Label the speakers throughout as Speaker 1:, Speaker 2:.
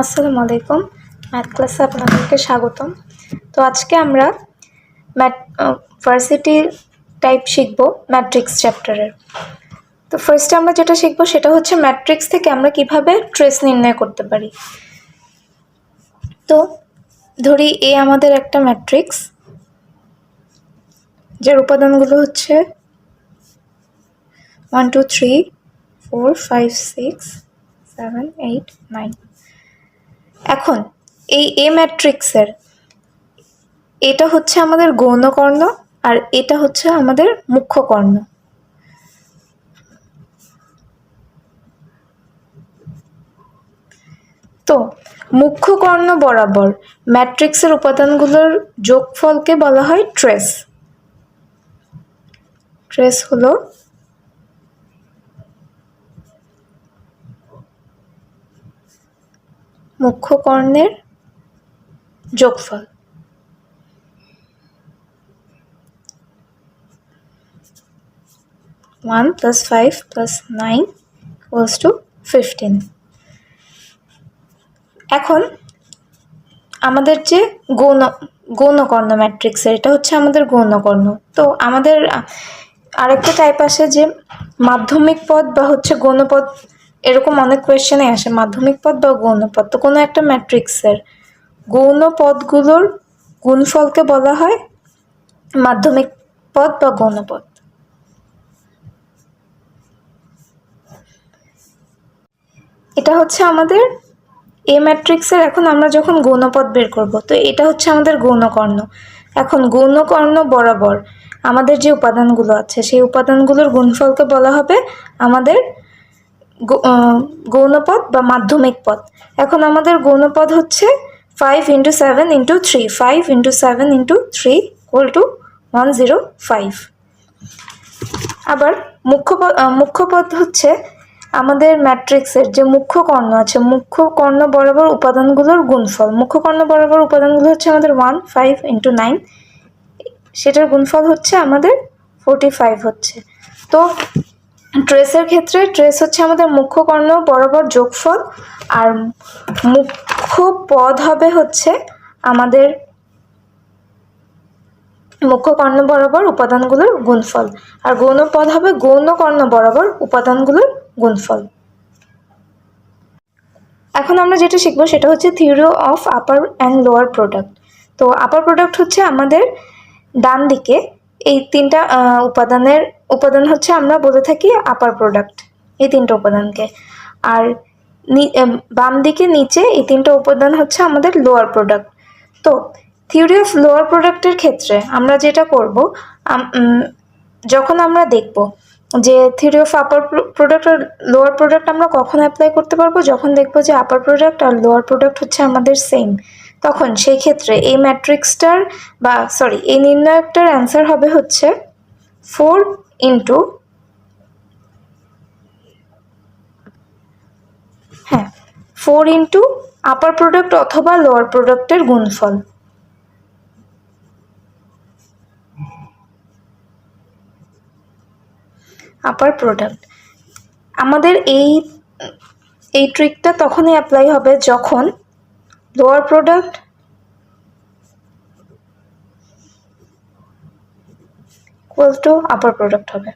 Speaker 1: আসসালামু আলাইকুম। ম্যাথ ক্লাসে আপনাদেরকে স্বাগতম। তো আজকে আমরা ম্যাট ভার্সিটি টাইপ শিখব ম্যাট্রিক্স চ্যাপ্টারের তো ফার্স্টে আমরা যেটা শিখব সেটা হচ্ছে ম্যাট্রিক্স থেকে আমরা কীভাবে ট্রেস নির্ণয় করতে পারি। তো ধরি এ আমাদের একটা ম্যাট্রিক্স যার উপাদানগুলো হচ্ছে one two three four five six seven eight nine এখন, এই এ ম্যাট্রিক্সের এটা হচ্ছে আমাদের গৌণকর্ণ আর এটা হচ্ছে আমাদের মুখ্য কর্ণ তো মুখ্য কর্ণ বরাবর ম্যাট্রিক্সের উপাদানগুলোর যোগফলকে বলা হয় ট্রেস। ট্রেস হলো মুখ্য কর্ণের যোগফল। One plus five plus nine equals to fifteen এখন আমাদের যে গৌণ, গৌণকর্ণ ম্যাট্রিক্সের এটা হচ্ছে আমাদের গৌণকর্ণ। তো আমাদের আরেকটা টাইপ আসে যে মাধ্যমিক পদ বা হচ্ছে গৌণপদ এরকম অনেক কোয়েশ্চেনে আসে। মাধ্যমিক পদ বা গৌণ পদ তো কোনো একটা ম্যাট্রিক্সের। গৌণ পদগুলোর গুণফলকে বলা হয় মাধ্যমিক পদ বা গৌণ পদ এটা হচ্ছে আমাদের এ ম্যাট্রিক্সের, এখন আমরা যখন গৌণপদ বের করব, তো এটা হচ্ছে আমাদের গৌণকর্ণ। এখন গৌণকর্ণ বরাবর আমাদের যে উপাদানগুলো আছে, সেই উপাদানগুলোর গুণফলকে বলা হবে আমাদের গৌণপদ বা মাধ্যমিক পদ। এখন আমাদের গৌণপদ হচ্ছে five into seven into three five into seven into three equal to one zero five আবার মুখ্য মুখ্য পদ হচ্ছে আমাদের ম্যাট্রিক্সের যে মুখ্য কর্ণ আছে, মুখ্য কর্ণ বরাবর উপাদানগুলোর গুণফল। মুখ্য কর্ণ বরাবর উপাদানগুলো হচ্ছে আমাদের ওয়ান ফাইভ ইন্টু নাইন সেটার গুণফল হচ্ছে আমাদের ফোরটি ফাইভ হচ্ছে। তো ট্রেসের ক্ষেত্রে ট্রেস হচ্ছে আমাদের মুখ্য কর্ণ, বরাবর যোগফল, আর মুখ্য পদ হবে হচ্ছে আমাদের মুখ্য কর্ণ বরাবর উপাদানগুলোর গুণফল, আর গৌণ পদ হবে গৌণ কর্ণ বরাবর উপাদানগুলোর গুণফল। এখন আমরা যেটা শিখব সেটা হচ্ছে theory of upper and lower product তো আপার প্রোডাক্ট হচ্ছে আমাদের ডান দিকে এই তিনটা উপাদানের, উপাদান হচ্ছে আমরা বলে থাকি আপার প্রোডাক্ট এই তিনটা উপাদানকে। আর বাম দিকে নিচে এই তিনটা উপাদান হচ্ছে আমাদের লোয়ার প্রোডাক্ট তো থিওরি অফ লোয়ার প্রোডাক্টের ক্ষেত্রে আমরা যেটা করব যখন আমরা দেখব যে থিওরি অফ আপার প্রোডাক্ট আর লোয়ার প্রোডাক্ট আমরা কখন অ্যাপ্লাই করতে পারব, যখন দেখব যে আপার প্রোডাক্ট আর লোয়ার প্রোডাক্ট হচ্ছে আমাদের সেম তখন সেই ক্ষেত্রে এই ম্যাট্রিক্সটার বা সরি এই নির্ণায়কটার অ্যান্সার হবে হচ্ছে ফোর ইন্টু হ্যাঁ ফোর ইন্টু আপার প্রোডাক্ট অথবা লোয়ার প্রোডাক্টের গুণফল। আপার প্রোডাক্ট আমাদের এই এই ট্রিকটা তখনই অ্যাপ্লাই হবে যখন lower product equal to upper product হবে।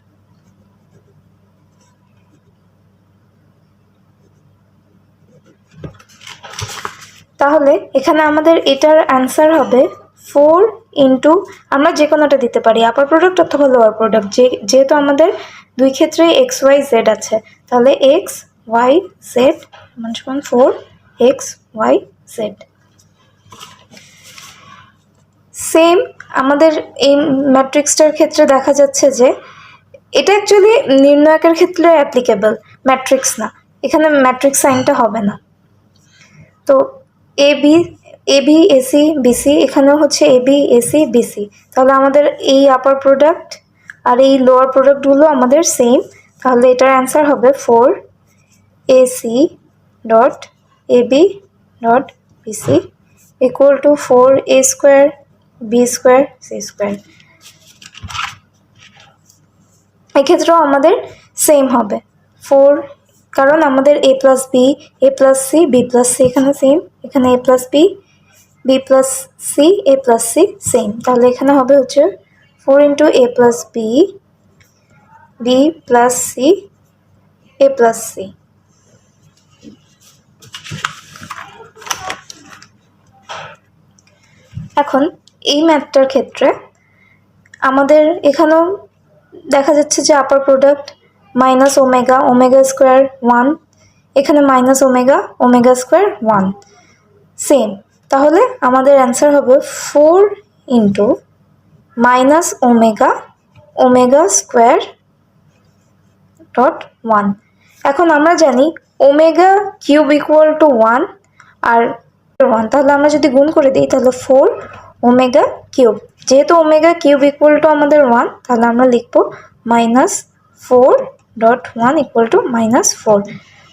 Speaker 1: তাহলে এখানে আমাদের এটার অ্যান্সার হবে ফোর ইন্টু আমরা যে কোনোটা দিতে পারি আপার প্রোডাক্ট অথবা লোয়ার প্রোডাক্ট যে, যেহেতু আমাদের দুই ক্ষেত্রে এক্স ওয়াই জেড আছে, তাহলে এক্স ওয়াই জেড সমান four X Y Z same আমাদের এই ম্যাট্রিক্সটার ক্ষেত্রে দেখা যাচ্ছে যে এটা অ্যাকচুয়ালি নির্ণায়কের ক্ষেত্রে অ্যাপ্লিকেবল ম্যাট্রিক্স না। এখানে ম্যাট্রিক্স সাইনটা হবে না। তো A B A B AC BC এখানেও হচ্ছে এ বি এসি বিসি তাহলে আমাদের এই আপার প্রোডাক্ট আর এই লোয়ার প্রোডাক্টগুলো আমাদের সেম তাহলে এটার অ্যান্সার হবে four AC dot A B dot equal to four A square B square C square এক্ষেত্রেও আমাদের সেম হবে। ফোর কারণ আমাদের A plus B A plus C B plus C এখানে সেম এখানে A plus B B plus C A plus C same তাহলে এখানে হবে হচ্ছে four into A plus B B plus C A plus C এখন এই ম্যাথটার ক্ষেত্রে আমাদের এখানেও দেখা যাচ্ছে যে upper product minus omega omega square one এখানে minus omega omega square one same তাহলে আমাদের অ্যান্সার হবে four into minus omega omega square dot one এখন আমরা জানি omega cube equal to one R one তাহলে আমরা যদি গুণ করে দিই, তাহলে ফোর ওমেগা কিউব যেহেতু ওমেগা কিউব ইকুয়াল টু আমাদের ওয়ান তাহলে আমরা লিখব minus four dot one equal to minus four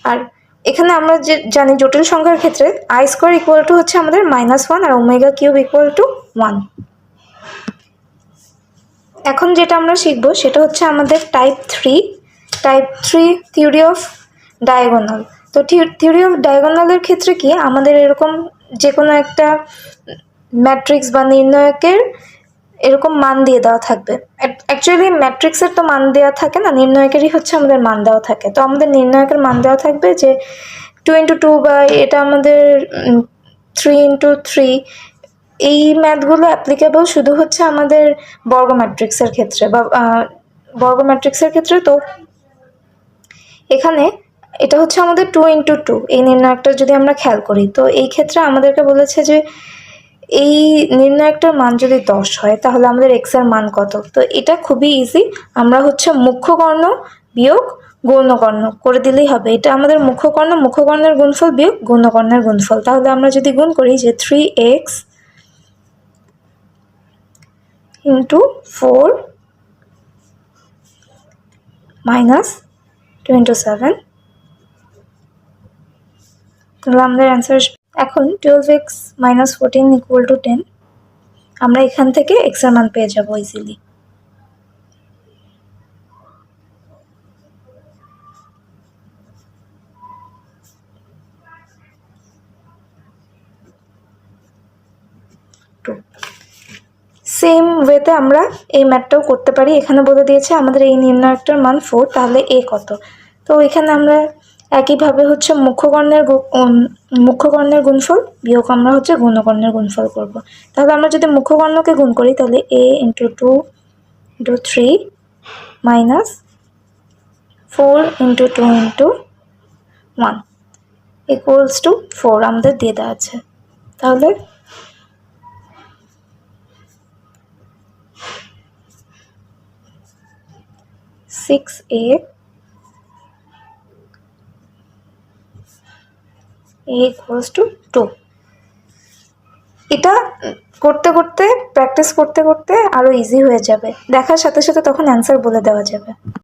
Speaker 1: আর এখানে আমরা যে, জানি জটিল সংখ্যার ক্ষেত্রে আই স্কোয়ার ইকুয়াল টু হচ্ছে আমাদের minus one R omega cube equal to one এখন যেটা আমরা শিখব, সেটা হচ্ছে আমাদের type three type three theory of diagonal তো থিওরি অফ ডায়াগোনালের ক্ষেত্রে কি আমাদের এরকম যে কোনো একটা ম্যাট্রিক্স বা নির্ণায়কের এরকম মান দিয়ে দেওয়া থাকবে। অ্যাকচুয়ালি ম্যাট্রিক্সের তো মান দেওয়া থাকে না, নির্ণায়কেরই হচ্ছে আমাদের মান দেওয়া থাকে। তো আমাদের নির্ণায়কের মান দেওয়া থাকবে যে টু ইন্টু টু বা এটা আমাদের থ্রি ইন্টু থ্রি এই ম্যাথগুলো অ্যাপ্লিকেবল শুধু হচ্ছে আমাদের বর্গ ম্যাট্রিক্সের ক্ষেত্রে বা বর্গ ম্যাট্রিক্সের ক্ষেত্রে তো এখানে এটা হচ্ছে আমাদের টু ইন্টু টু এই নির্ণায়কটা যদি আমরা খেয়াল করি, তো এই ক্ষেত্রে আমাদেরকে বলেছে যে এই নির্ণায়কটার মান যদি দশ হয়, তাহলে আমাদের এক্সের মান কত? তো এটা খুবই ইজি আমরা হচ্ছে মুখ্য কর্ণ বিয়োগ গৌণকর্ণ করে দিলেই হবে। এটা আমাদের মুখ্য কর্ণ মুখ্য কর্ণের গুণফল বিয়োগ গৌণকর্ণের গুণফল। তাহলে আমরা যদি গুণ করি যে three X into four minus two into seven তাহলে আমাদের অ্যান্সার এখন twelve X minus fourteen equal to ten আমরা এখান থেকে এক্সের মান পেয়ে যাব ইজিলি সেম ওয়েতে আমরা এই ম্যাথটাও করতে পারি। এখানে বলে দিয়েছে আমাদের এই নির্ণায়কটার মান ফোর তাহলে এ কত? তো এখানে আমরা একইভাবে হচ্ছে মুখ্যকর্ণের মুখ্যকর্ণের গুণফল বিয়োগ আমরা হচ্ছে গুণকর্ণের গুণফল করব। তাহলে আমরা যদি মুখ্যকর্ণকে গুণ করি, তাহলে A into two into three minus four into two into one equals to four আমাদের দিয়ে দেওয়া আছে। তাহলে six A equals to two এটা করতে করতে প্র্যাকটিস করতে করতে আরও ইজি হয়ে যাবে। দেখার সাথে সাথে তখন অ্যান্সার বলে দেওয়া যাবে।